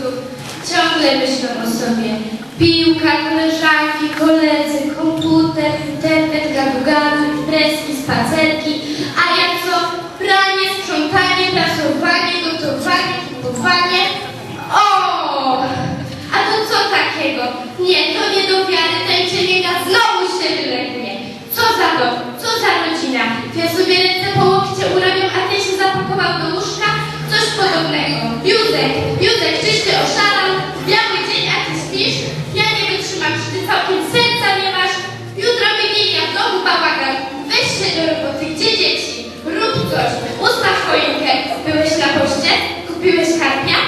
obózów. Ciągle myślę o sobie. Piłka, koleżanki, koledzy, komputer, internet, gadu-gadu, imprezki, spacerki. A jak co? Pranie, sprzątanie, prasowanie, gotowanie, kupowanie. O! A to co takiego? Nie, to nie do wiary, tańczeniega znowu się wylegnie. Co za dom, co za rodzina. Ja sobie ręce po łokcie urabiam, a ty się zapakował do łóżka? Coś podobnego. Józek, Józek, czyś ty oszalał? Biały dzień, a ty śpisz? Ja nie wytrzymam, czy ty całkiem serca nie masz? Jutro Wigilia, w domu bałagan. Weź się do roboty, gdzie dzieci? Rób coś, ustaw choinkę. Byłeś na poście? Kupiłeś karpia?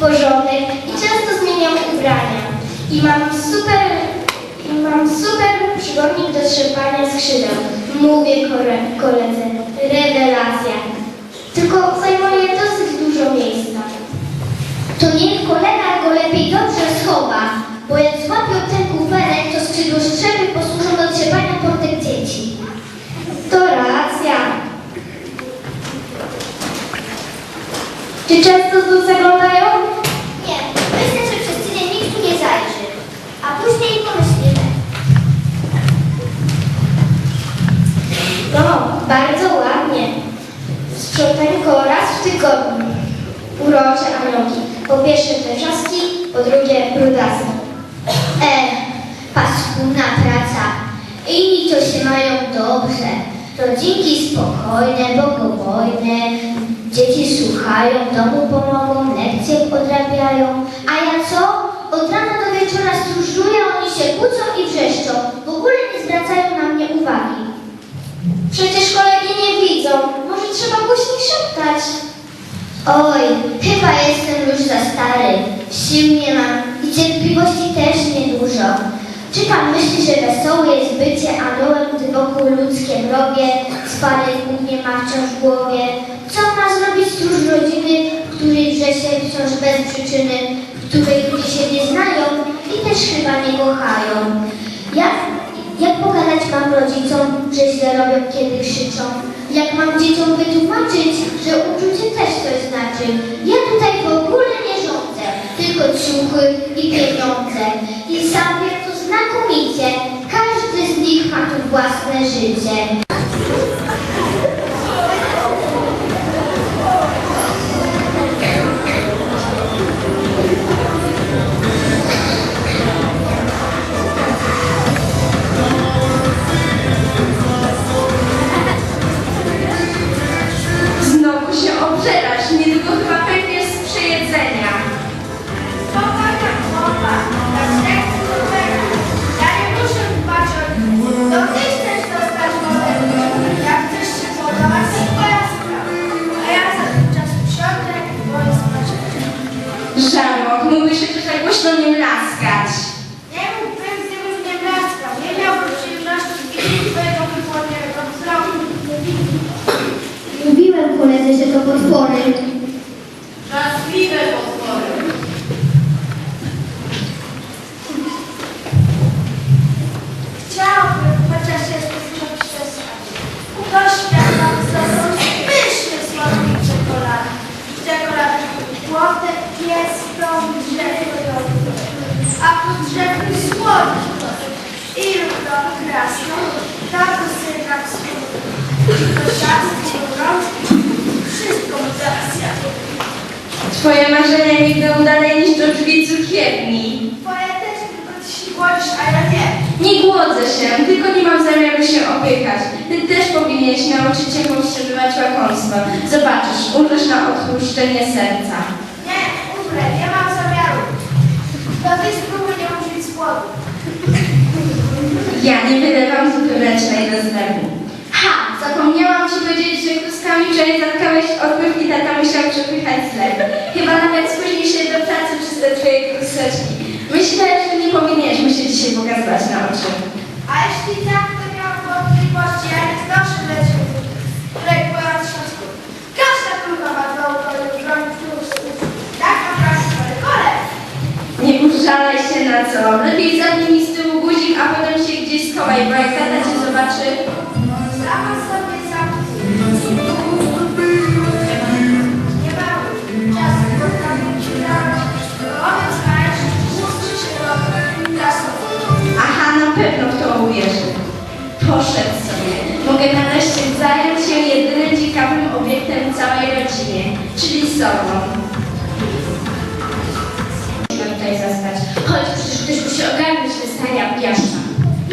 Porządek i często zmieniam ubrania. I mam super, i mam super przewodnik do trzepania skrzydeł. Mówię kole, koledze, rewelacja. Tylko zajmuje dosyć dużo miejsca. To niech kolega go lepiej dobrze schowa, bo jak złapią ten kuferek, to skrzydło strzepy posłużą do trzepania portek dzieci. To racja. Czy często znów zaglądają? Nie, myślę, że przez tydzień nikt tu nie zajrzy. A później pomyślimy. No, bardzo ładnie. Sprzątańko raz w tygodniu. Urocze aniołki. Po pierwsze te wrzaski, po drugie brudaski. E, paskudna praca. Inni to się mają dobrze. Rodzinki spokojne, bogobojne, dzieci słuchają, domu pomogą, lekcje odrabiają. A ja co? Od rana do wieczora stróżuję, oni się kłócą i wrzeszczą. W ogóle nie zwracają na mnie uwagi. Przecież kolegi nie widzą. Może trzeba głośniej szeptać. Oj, chyba jestem już za stary. Sił nie mam i cierpliwości też niedużo. Czy pan myśli, że wesołe jest bycie aniołem, gdy wokół ludzkie mrowie, spanie głównie ma wciąż w głowie? Co ma zrobić stróż rodziny, której wrze się wciąż bez przyczyny, której ludzie się nie znają i też chyba nie kochają? Jak, jak pogadać mam rodzicom, że źle robią, kiedy krzyczą? Jak mam dzieciom wytłumaczyć, że uczucie też coś znaczy? Ja tutaj w ogóle nie rządzę, tylko ciuchy i pieniądze. I sam wiem to znakomicie, każdy z nich ma tu własne życie. Wszystko mu zaraz jadę. Twoje marzenia nigdy udane niż do drzwi cukierni. Twoje też tylko ty się głodzisz, a ja nie. Nie głodzę się, tylko nie mam zamiaru się opiekać. Ty też powinieneś nauczyć się powstrzymywać łakomstwo. Zobaczysz, umrzesz na odtłuszczenie serca. Nie, umrę, nie mam zamiaru. To ty spróbuj nie z głodu. Ja nie wylewam zupy mlecznej do zlewu. Zapomniałam ci powiedzieć, że kluskami wczoraj zatkałeś odpływ i tata musiał przepychać zlew. Chyba nawet spóźni się do pracy przez te twoje kruseczki. Myślę, że nie powinieneś mu się dzisiaj pokazywać na oczy. A jeśli tak, to miałam wątpliwości, ja nie znoszę leciu, której była trząsku. Każda krucha ma dwa układy broni plus. Tak naprawdę ale kole. Nie użalaj się na co. Lepiej zamknij z tyłu guzik, a potem się gdzieś schowaj, bo jak tata cię zobaczy... Poszedł sobie. Mogę nareszcie zająć się jedynym ciekawym obiektem w całej rodzinie, czyli sobą. Musimy tutaj zostać. Chodź, przecież ktoś musi ogarnąć te stania piaszcza.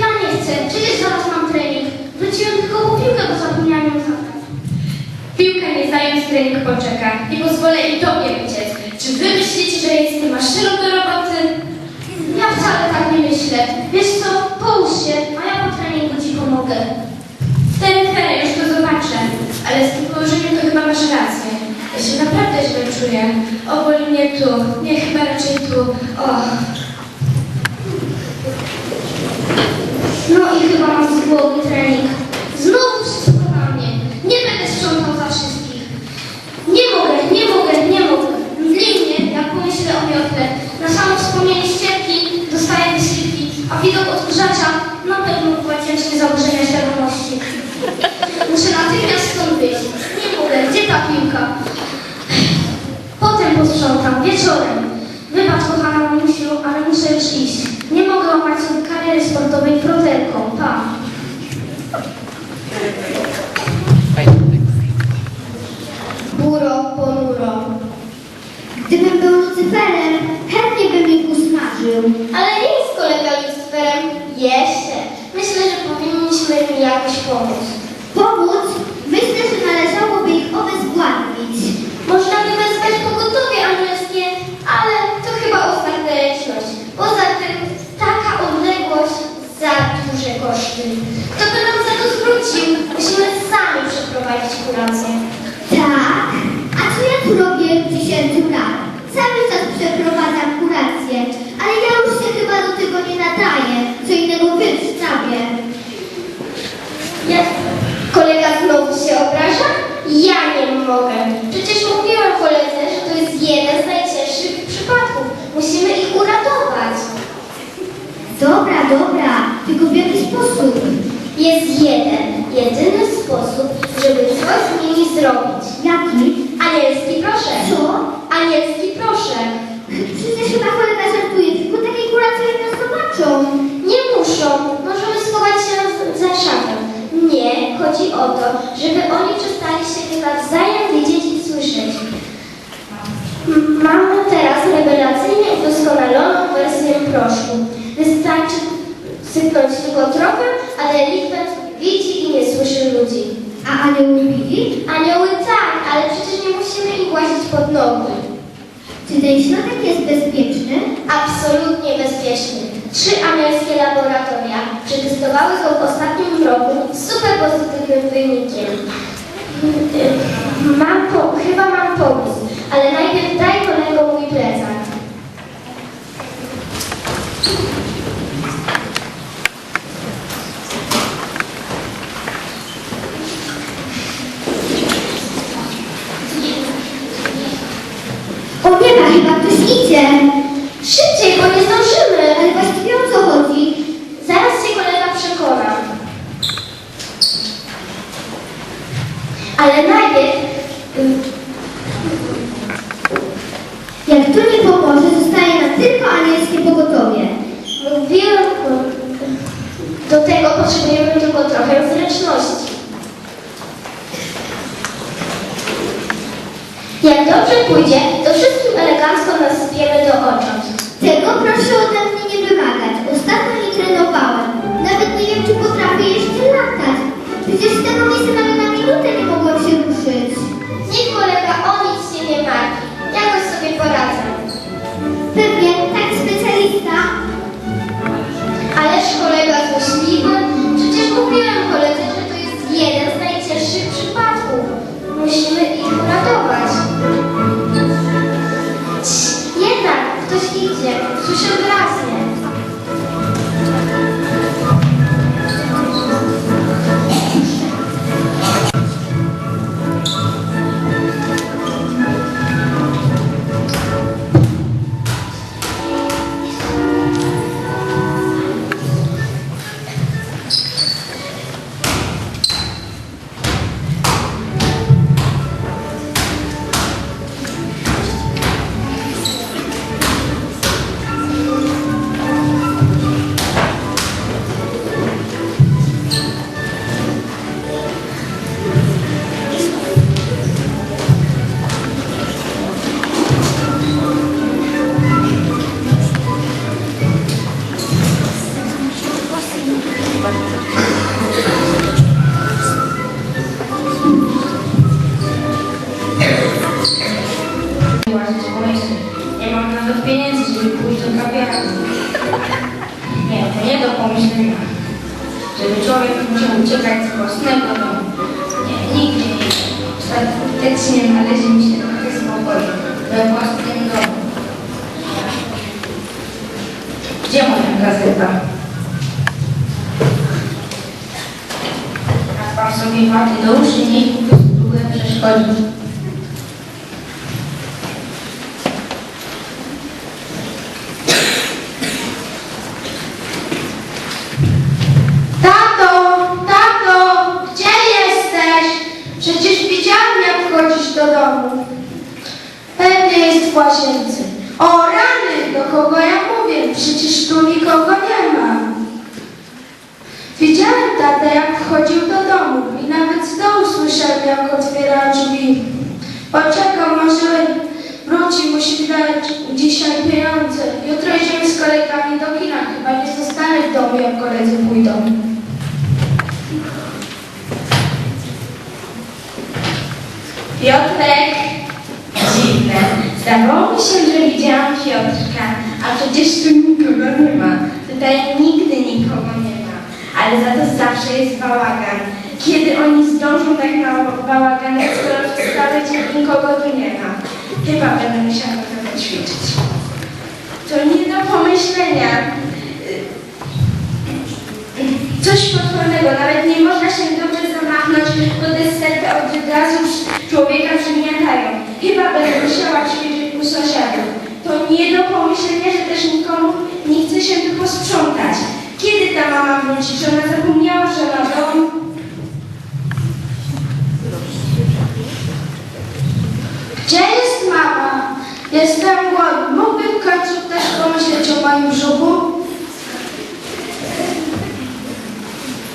Ja nie chcę, przecież zaraz mam trening. Wróciłem tylko po piłkę, bo zapomniałam ją zabrać. Piłka nie zająć, trening poczeka. Nie pozwolę i tobie uciec. Czy wy myślicie, że jestem maszyną do roboty? Ja wcale tak nie myślę. Wiesz co, połóż się, a ja po treningu ci pomogę. Ten chwilę już to zobaczę, ale z tym położeniem to chyba masz rację. Ja się naprawdę źle czuję. O, boli mnie tu. Nie, chyba raczej tu. O. No i chyba mam z głowy trening. Znowu wszystko na mnie. Nie będę sprzątał za wszystkich. Nie mogę, nie mogę, nie mogę. Mdli mnie, jak pomyślę o miotle. Na samo wspomnienie ścierki dostaję wysypki, a widok odkurzacza na pewno była ciężkie zaburzenia świadomości. Muszę natychmiast stąd wyjść. Nie mogę, gdzie ta piłka? Posprzątam, wieczorem. Wybacz, kochana mamusiu, ale muszę już iść. Nie mogę łamać sobie kariery sportowej proterką. Pa. Buro ponuro. Gdybym był Lucyferem, chętnie bym ich usmażył. Ale nie jest kolega Lucyferem. Jeszcze. Myślę, że powinniśmy im jakoś pomóc. Pomóc? Myślę, że należałoby ich obezwładnić. Można by wezwać pogotowie anielskie, ale to chyba ostateczność. Poza tym taka odległość za duże koszty. Kto by nam za to zwrócił? Musimy sami przeprowadzić kurację. Tak? A co ja tu robię w tysięcy lat? Cały czas przeprowadzam kurację, ale ja już się chyba do tego nie nadaję. Co innego wy sprawie. Jak kolega znowu się obraża? Ja nie mogę. Przecież mówiłam koledze, że to jest jeden z najcięższych przypadków. Musimy ich uratować. Dobra, dobra, tylko w jaki sposób? Jest jeden, jedyny sposób, żeby coś z nimi zrobić. Jaki? Anielski proszę. Co? Anielski proszę. Przecież chyba kolega żartuje, tylko takiej kuracji jak nas zobaczą. Nie muszą. Możemy schować się z- za szafę. Nie, chodzi o to, żeby oni przestali siebie nawzajem widzieć i słyszeć. M- Mamy teraz rewelacyjnie udoskonaloną wersję proszku. Wystarczy sypnąć tylko trochę, a delikwent widzi i nie słyszy ludzi. Anioł widzi? Anioły tak, ale przecież nie musimy ich łazić pod nogi. Czy ten środek jest bezpieczny? Absolutnie bezpieczny. Trzy anielskie laboratoria przetestowały go w ostatnim roku z super pozytywnym wynikiem. Mam po, chyba mam pomysł, ale najpierw daj kolego mój plecak. O nieba, chyba ktoś idzie. Szybciej, bo nie zdążymy. Ale właściwie o co chodzi? Zaraz się kolega przekona. Ale najpierw ym, Jak to nie pomoże, zostaje nam tylko anielskie pogotowie. Mówiłem, do tego potrzebujemy tylko trochę zręczności. Jak dobrze pójdzie, to wszystkim elegancko nasypiemy do oczu. Tego proszę ode mnie nie wymagać. Ostatnio nie trenowałem. Nawet nie wiem, czy potrafię jeszcze latać. Przecież z tego miejsca nawet na minutę nie mogłem się ruszyć. Niech kolega o nic się nie martwi. Jakoś sobie poradzę. Pewnie taki specjalista. Ależ kolega złośliwy. Przecież mówiłem koledze, że to jest jeden z najcięższych przypadków. Musimy Nie mam nawet pieniędzy, żeby pójść do kawiarni. Nie, nie do pomyślenia. Żeby człowiek musiał uciekać z własnego domu. Nie, nigdzie nie. Ostatecznie należy mi się trochę spokoju we własnym domu. Gdzie moja gazeta? A pan sobie wady do uszy nie próbuje przeszkodzić. Jak koledzy pójdą. Piotrek! Dziwne. Zdawało mi się, że widziałam Piotrka, a przecież tu nikogo nie ma. Tutaj nigdy nikogo nie ma. Ale za to zawsze jest bałagan. Kiedy oni zdążą tak na bałagan, skoro dzień nikogo tu nie ma? Chyba będę musiała trochę ćwiczyć. To nie do pomyślenia. Coś potwornego, nawet nie można się dobrze zamachnąć, bo te od razu człowieka przygniatają. Chyba będę musiała ćwiczyć u sąsiadów. To nie do pomyślenia, że też nikomu nie chce się tu posprzątać. Kiedy ta mama wróci? Czy ona zapomniała, że ma dom? Gdzie jest mama? Jestem głodny. Mógłbym w końcu też pomyśleć o moim brzuchu?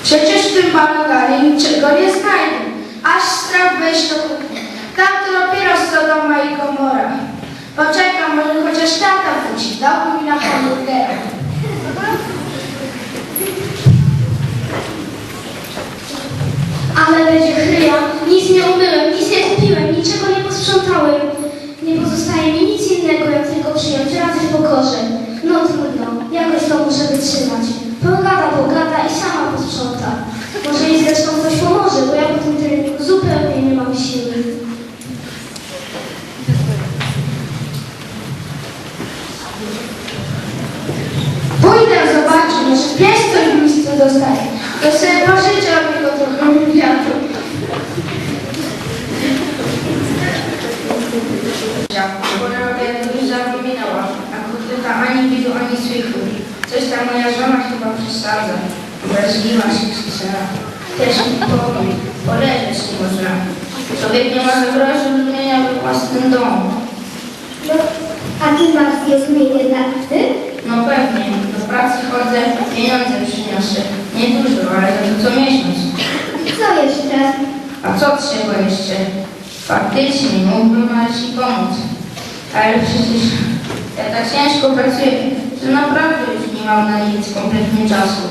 Przecież w tym bałaganie niczego nie znajdę. Aż strach wejść do kuchni. Tam to dopiero Sodoma i Gomora. Poczekam, może chociaż tata wróci. Dałby mi na hamburgera. Ale będzie chryja. Nic nie umyłem, nic nie kupiłem, niczego nie posprzątałem. Nie pozostaje mi nic innego, jak tylko przyjąć radzę w pokorze. No trudno, jakoś to muszę wytrzymać. 不够的不够的一下好不是说的 pokój, poleżeć nie można. Człowiek nie ma zagrożeń rozumienia we własnym domu. No, a ty masz zrozumienie dla ty? No pewnie, do pracy chodzę, pieniądze przyniosę. Nie dużo, ale to co miesiąc. Co jeszcze? A co trzeba jeszcze? Faktycznie mógłbym Marci pomóc. Ale przecież ja tak ciężko pracuję, że naprawdę już nie mam na nic kompletnie czasu.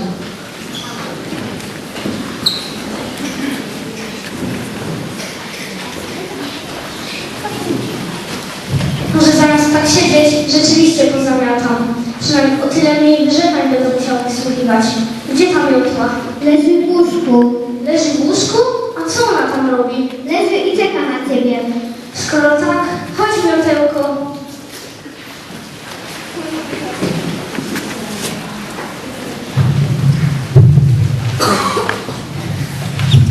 Może zamiast siedzieć, rzeczywiście pozamiatam. Przynajmniej o tyle mniej wyrzekań będę musiała wysłuchiwać. Gdzie ta miotła? Leży w łóżku. Leży w łóżku? A co ona tam robi? Leży i czeka na ciebie. Skoro tak, chodź miotełko.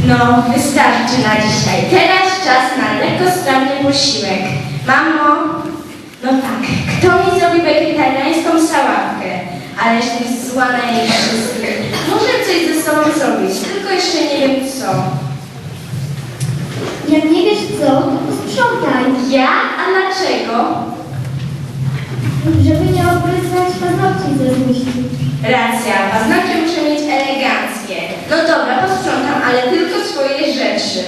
No, wystarczy na dzisiaj. Teraz czas na lekkostrawny posiłek. Mamo, no tak, kto mi zrobi wegetariańską sałatkę? Ależ jest zła na jej wszystkich. Muszę coś ze sobą zrobić, tylko jeszcze nie wiem co. Jak nie wiesz co, to posprzątaj, Ja? A dlaczego? żeby nie obryzać paznokci ze złości. Racja, paznokcie muszę mieć eleganckie. No dobra, posprzątam, ale tylko swoje rzeczy.